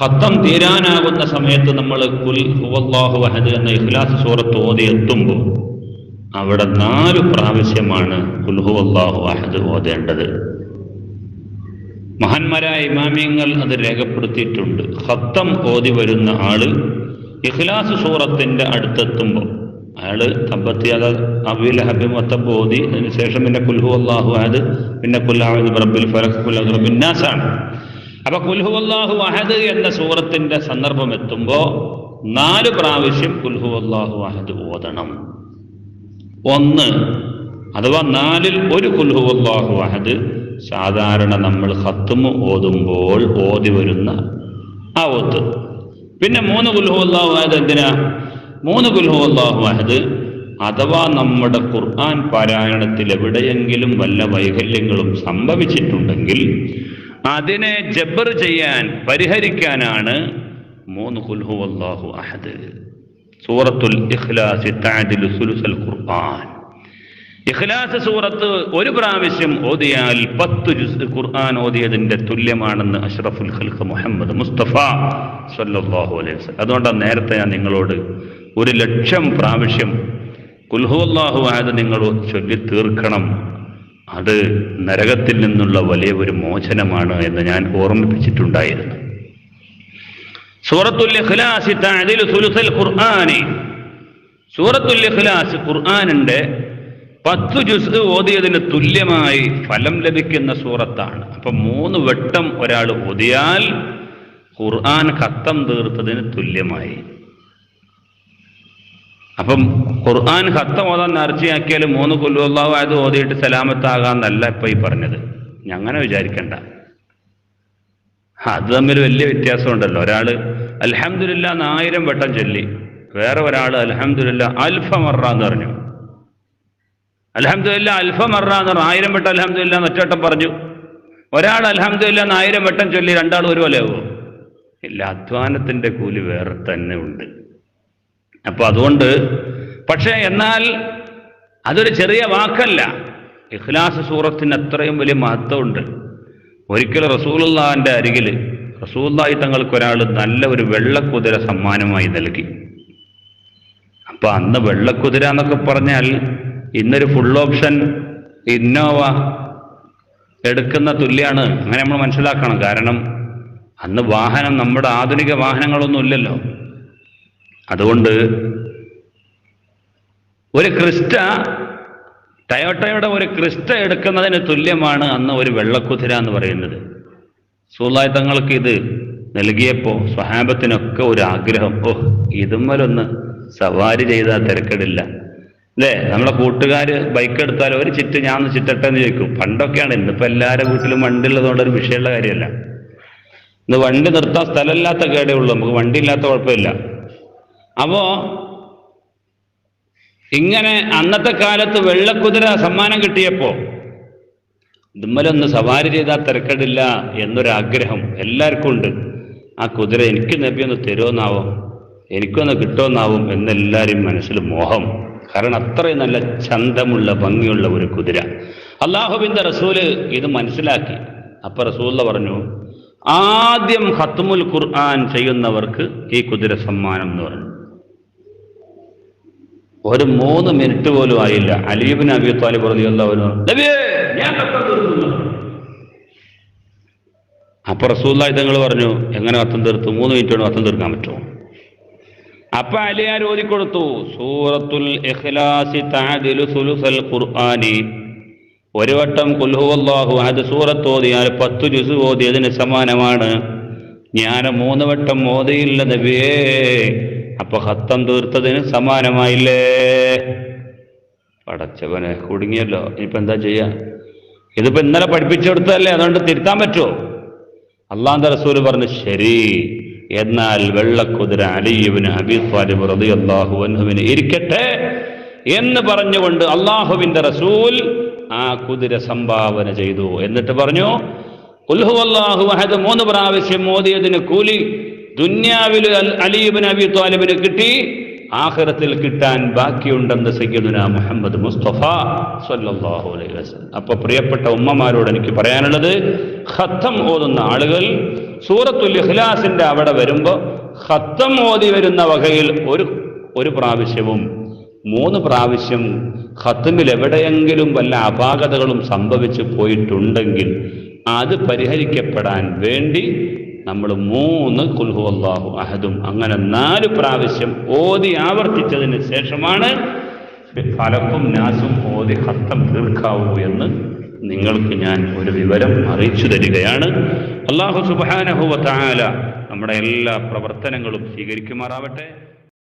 ഖത്തം തീരാനാകുന്ന സമയത്ത് നമ്മൾ കുൽ ഹുവല്ലാഹു അഹദ് എന്ന ഇഖ്ലാസ് സൂറത്ത് ഓതി എത്തുമ്പോൾ അവിടെ നാല് പ്രാവശ്യമാണ് കുൽ ഹുവല്ലാഹു അഹദ് ഓതേണ്ടത്. മഹാന്മാരായ ഇമാമിയങ്ങൾ അത് രേഖപ്പെടുത്തിയിട്ടുണ്ട്. ഖത്തം ഓതി വരുന്ന ആൾ ഇഖ്ലാസ് സൂറത്തിന്റെ അടുത്തെത്തുമ്പോൾ അയാൾ അത് അബിൽ ഹബി മൊത്തം ഓതി. അതിനുശേഷം പിന്നെ കുൽഹു അള്ളാഹു അത് പിന്നെ കുല്ലാഹു റബ്ബിൽ ഫലഖ് കുൽ ബിന്നാസാണ് അപ്പൊ കുൽഹുവല്ലാഹു അഹദ് എന്ന സൂറത്തിന്റെ സന്ദർഭം എത്തുമ്പോൾ നാല് പ്രാവശ്യം കുൽഹുവല്ലാഹു അഹദ് ഓതണം. ഒന്ന് അഥവാ നാലിൽ ഒരു കുൽഹുവല്ലാഹു അഹദ് സാധാരണ നമ്മൾ ഹത്തുമ് ഓതുമ്പോൾ ഓതി വരുന്ന ആ ഓത്ത്. പിന്നെ മൂന്ന് കുൽഹുവല്ലാഹു അഹദ് എന്തിനാ? മൂന്ന് കുൽഹുവല്ലാഹു അഹദ് അഥവാ നമ്മുടെ ഖുർആൻ പാരായണത്തിൽ എവിടെയെങ്കിലും വല്ല വൈകല്യങ്ങളും സംഭവിച്ചിട്ടുണ്ടെങ്കിൽ അതിനെ ജബർ ചെയ്യാൻ പരിഹരിക്കാനാണ് മൂന്ന് കുൽഹു അള്ളാഹു അഹദ്. സൂറത്തുൽ ഇഖ്ലാസ് സുലുസൽ ഖുർആൻ. ഇഖ്ലാസ് സൂറത്ത് ഒരു പ്രാവശ്യം ഓതിയാൽ പത്ത് ജുസ് ഖുർആൻ ഓതിയതിന്റെ തുല്യമാണെന്ന് അഷ്റഫുൽ ഖൽഖ് മുഹമ്മദ് മുസ്തഫ സല്ലല്ലാഹു അലൈഹി വസല്ലം. അതുകൊണ്ടാണ് നേരത്തെ ഞാൻ നിങ്ങളോട് ഒരു ലക്ഷം പ്രാവശ്യം കുൽഹു അള്ളാഹു അഹദ് നിങ്ങൾ ചൊല്ലി തീർക്കണം അത് നരകത്തിൽ നിന്നുള്ള വലിയ ഒരു മോചനമാണ് എന്ന് ഞാൻ ഓർമ്മിപ്പിച്ചിട്ടുണ്ടായിരുന്നു. സൂറത്തുൽ ഇഖ്ലാസ് തഅദിലു സുലുസൽ ഖുർആനി സൂറത്തുൽ ഇഖ്ലാസ് പത്ത് ജുസ് ഓതിയതിന് തുല്യമായി ഫലം ലഭിക്കുന്ന സൂറത്താണ്. അപ്പൊ മൂന്ന് വട്ടം ഒരാൾ ഓതിയാൽ ഖുർആൻ കത്തം തീർത്തതിന് തുല്യമായി. അപ്പം ഖുർആൻ ഹത്ത ഓതാൻ നേർച്ചയാക്കിയാൽ മൂന്ന് കൊല്ലുള്ളാഹു ആയത് ഓതിയിട്ട് സലാമത്താകാന്നല്ല ഇപ്പൊ ഈ പറഞ്ഞത്. അങ്ങനെ വിചാരിക്കണ്ട. അത് തമ്മിൽ വലിയ വ്യത്യാസമുണ്ടല്ലോ. ഒരാൾ അൽഹംദുലില്ല ആയിരം വട്ടം ചൊല്ലി. വേറെ ഒരാൾ അലഹമില്ല അൽഫ മറ എന്ന് പറഞ്ഞു. അലഹമില്ല അൽഫ മറ എന്ന് പറഞ്ഞു. ആയിരം വട്ടം അൽഹംദുലില്ല ഒറ്റവട്ടം പറഞ്ഞു. ഒരാൾ അൽഹംദുലില്ല ആയിരം വട്ടം ചൊല്ലി രണ്ടാൾ ഒരുപോലെ ആവുമോ ഇല്ല അധ്വാനത്തിന്റെ കൂലി വേറെ തന്നെ ഉണ്ട്. അപ്പൊ അതുകൊണ്ട് പക്ഷേ എന്നാൽ അതൊരു ചെറിയ വാക്കല്ല. ഇഖ്ലാസ് സൂറത്തിന് അത്രയും വലിയ മഹത്വമുണ്ട്. ഒരിക്കലും റസൂലുള്ളാഹിന്റെ അരികിൽ റസൂല്ലായി തങ്ങൾക്ക് ഒരാൾ നല്ല ഒരു വെള്ളക്കുതിര സമ്മാനമായി നൽകി. അപ്പോൾ അന്ന് വെള്ളക്കുതിര എന്നൊക്കെ പറഞ്ഞാൽ ഇന്നൊരു ഫുൾ ഓപ്ഷൻ ഇന്നോവ എടുക്കുന്ന തുല്യാണ്. അങ്ങനെ നമ്മൾ മനസ്സിലാക്കണം. കാരണം അന്ന് വാഹനം നമ്മുടെ ആധുനിക വാഹനങ്ങളൊന്നും ഇല്ലല്ലോ. അതുകൊണ്ട് ഒരു ക്രിസ്റ്റ ടയോട്ടയുടെ ഒരു ക്രിസ്റ്റ എടുക്കുന്നതിന് തുല്യമാണ് അന്ന് ഒരു വെള്ളക്കുതിര എന്ന് പറയുന്നത്. സൂലായി തങ്ങൾക്ക് ഇത് നൽകിയപ്പോൾ സ്വഹാബത്തിനൊക്കെ ഒരു ആഗ്രഹം ഓ ഇതുമ്മലൊന്ന് സവാരി ചെയ്താൽ തിരക്കിടില്ല. അല്ലേ? നമ്മളെ കൂട്ടുകാർ ബൈക്ക് എടുത്താൽ ഒരു ചിറ്റ് ഞാൻ ചിറ്റട്ടെ എന്ന് ചോദിക്കും. പണ്ടൊക്കെയാണ് ഇന്നിപ്പോൾ എല്ലാവരുടെ വീട്ടിലും വണ്ടി ഉള്ളതുകൊണ്ട് ഒരു വിഷയമുള്ള കാര്യമല്ല. ഇന്ന് വണ്ടി നിർത്താൻ സ്ഥലമില്ലാത്ത കേടേ ഉള്ളൂ. നമുക്ക് വണ്ടി ഇല്ലാത്ത കുഴപ്പമില്ല. അപ്പോ ഇങ്ങനെ അന്നത്തെ കാലത്ത് വെള്ളക്കുതിര സമ്മാനം കിട്ടിയപ്പോ ഇതുമ്മലൊന്ന് സവാരി ചെയ്താൽ തിരക്കടില്ല എന്നൊരാഗ്രഹം എല്ലാവർക്കും ഉണ്ട്. ആ കുതിര എനിക്ക് നബി ഒന്ന് തരുമെന്നാവും എനിക്കൊന്ന് കിട്ടുമെന്നാവും എന്നെല്ലാവരും മനസ്സിൽ മോഹം. കാരണം അത്രയും നല്ല ചന്തമുള്ള ഭംഗിയുള്ള ഒരു കുതിര. അള്ളാഹുബിന്റെ റസൂൽ ഇത് മനസ്സിലാക്കി. അപ്പൊ റസൂല പറഞ്ഞു ആദ്യം ഹത്തുമുൽ ഖുർആൻ ചെയ്യുന്നവർക്ക് ഈ കുതിര സമ്മാനം എന്ന് പറഞ്ഞു. ഒരു മൂന്ന് മിനിറ്റ് പോലും ആയില്ല. അലീബിൻ അബി താലിബ് റളിയല്ലാഹു അപ്പൊ റസൂല്ലായി തങ്ങൾ പറഞ്ഞു എങ്ങനെ അത്തം തീർത്തു മൂന്ന് മിനിറ്റ് കൊണ്ട് അത്തം തീർക്കാൻ പറ്റുമോ? അപ്പൊ അലിയാർ ഓതിക്കൊടുത്തു സൂറത്തുൽ ഇഖ്ലാസി തഅദിലു സുലുസൽ ഖുർആനി. ഒരു വട്ടം കുൽഹുവല്ലാഹു അത് സൂറത്ത് ഓതിയാൽ പത്ത് ജുസ് ഓതിയതിന് സമാനമാണ്. ഞാൻ മൂന്ന് വട്ടം ഓതിയില്ല നബിയേ. അപ്പൊ ഹത്തം തീർത്തതിന് സമാനമായില്ലേ? പടച്ചവനെ കുടുങ്ങിയല്ലോ. ഇനിയിപ്പോ എന്താ ചെയ്യാ? ഇതിപ്പോ ഇന്നലെ പഠിപ്പിച്ചു കൊടുത്തതല്ലേ അതുകൊണ്ട് തിരുത്താൻ പറ്റുമോ അള്ളാന്ത റസൂൽ പറഞ്ഞു ശരി. എന്നാൽ വെള്ളക്കുതിര അലിയുവിന് റളിയല്ലാഹു അൻഹുവിന് ഇരിക്കട്ടെ. എന്ന് പറഞ്ഞുകൊണ്ട് അള്ളാഹുവിന്റെ റസൂൽ ആ കുതിര സംഭാവന ചെയ്തു. എന്നിട്ട് പറഞ്ഞു ഉൽഹു അള്ളാഹു അഹദ്. മൂന്ന് പ്രാവശ്യം മോദിയതിന് കൂലി ദുന്യാവിൽ അലീബിന് അബി താലിബിന് കിട്ടി. ആഖിറത്തിൽ കിട്ടാൻ ബാക്കിയുണ്ടെന്ന് സയ്യിദുന മുഹമ്മദ് മുസ്തഫ സല്ലല്ലാഹു അലൈഹി വസല്ലം. അപ്പൊ പ്രിയപ്പെട്ട ഉമ്മമാരോട് എനിക്ക് പറയാനുള്ളത് ഹത്തം ഓതുന്ന ആളുകൾ സൂറത്തുൽ ഇഖ്ലാസിന്റെ അവിടെ വരുമ്പോൾ ഹത്തം ഓതി വരുന്ന വകയിൽ ഒരു ഒരു പ്രാവശ്യവും മൂന്ന് പ്രാവശ്യം ഹത്തമിൽ എവിടെയെങ്കിലും വല്ല അപാകതകളും സംഭവിച്ചു പോയിട്ടുണ്ടെങ്കിൽ അത് പരിഹരിക്കപ്പെടാൻ വേണ്ടി നമ്മൾ മൂന്ന് കുൽഹു അള്ളാഹു അഹദും. അങ്ങനെ നാല് പ്രാവശ്യം ഓതി ആവർത്തിച്ചതിന് ശേഷമാണ് ഫലക്കും നാസും ഓതി ഹത്തം തീർക്കാവൂ എന്ന് നിങ്ങൾക്ക് ഞാൻ ഒരു വിവരം അറിയിച്ചു തരികയാണ്. അള്ളാഹു സുബാനഹുവ താല നമ്മുടെ എല്ലാ പ്രവർത്തനങ്ങളും സ്വീകരിക്കുമാറാവട്ടെ.